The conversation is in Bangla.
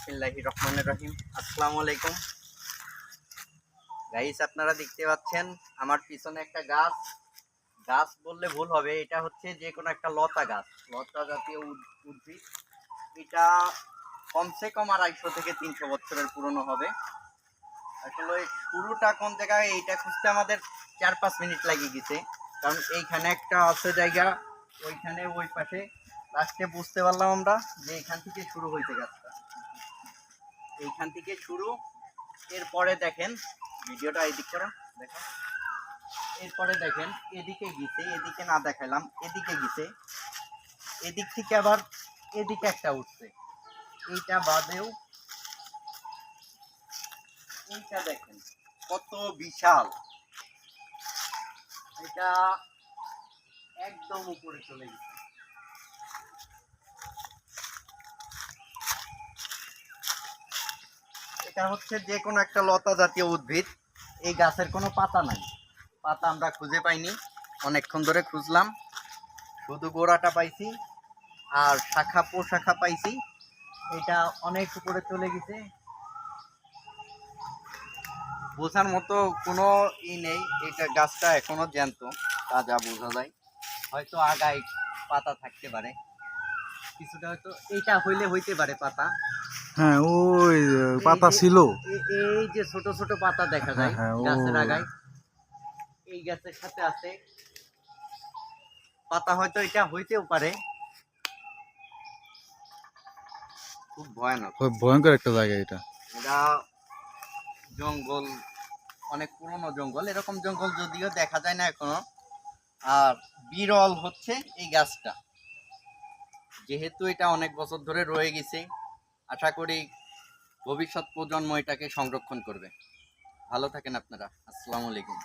বিসমিল্লাহির রহমানির রহিম। আসসালামু আলাইকুম। গাইস আপনারা দেখতে পাচ্ছেন আমার পিছনে একটা গাছ। গাছ বললে ভুল হবে, এটা হচ্ছে যে কোনো একটা লতা গাছ। লতা জাতীয় উদ্ভিদ। এটা কমসে কম আড়াইশো থেকে তিনশো বছরের পুরনো হবে। আসলে শুরুটা কোন জায়গায়, এইটা খুঁজতে আমাদের চার পাঁচ মিনিট লাগিয়ে গেছে। কারণ এইখানে একটা আছে জায়গা, ওইখানে ওই পাশে। লাস্টে বুঝতে পারলাম আমরা যে এখান থেকে শুরু হয়েছে গাছটা। এইখান থেকে শুরু। এরপরে দেখেন, ভিডিওটা এদিক করো, দেখো। এরপরে দেখেন, এদিকে গিয়েছে এদিকে না দেখালাম, এদিকে গিয়েছে এদিক থেকে আবার এদিকে একটা উঠছে। এইটা বাদেও এইটা দেখেন, কত বিশাল। এটা একদম উপরে চলে গেছে। এটা হচ্ছে যে কোনো একটা লতা জাতীয় উদ্ভিদ। এই গাছের কোনো পাতা নাই। পাতা আমরা খুঁজে পাইনি। অনেকক্ষণ ধরে খুঁজলাম। শুধু গোড়াটা পাইছি আর শাখা পোশাখা পাইছি। এটা অনেক উপরে চলে গেছে। বোঝার মতো কোনো ই নেই। এটা গাছটা এখনও জ্যান্ত তা যা বোঝা যায়। হয়তো আগায় পাতা থাকতে পারে। কিছুটা হয়তো এইটা হইলে হইতে পারে পাতা। হ্যাঁ ওই পাতা ছিল। এই যে ছোট ছোট পাতা দেখা যায় হ্যাঁ, হ্যাঁ, গাছের আগায়। এই গাছের সাথে আছে। পাতা হয়তো এটা হইতেও পারে। খুব ভয়ানক। খুব ভয়ঙ্কর একটা জায়গা এটা। এটা জঙ্গল অনেক পুরনো জঙ্গল। এরকম জঙ্গল যদিও দেখা যায় না এখনও। আর বিরল হচ্ছে এই গাছটা। যেহেতু এটা অনেক বছর ধরে রয়ে গেছে। আশা করি ভবিষ্যৎ প্রজন্ম এটাকে সংরক্ষণ করবে। ভালো থাকেন আপনারা। আসসালামু আলাইকুম।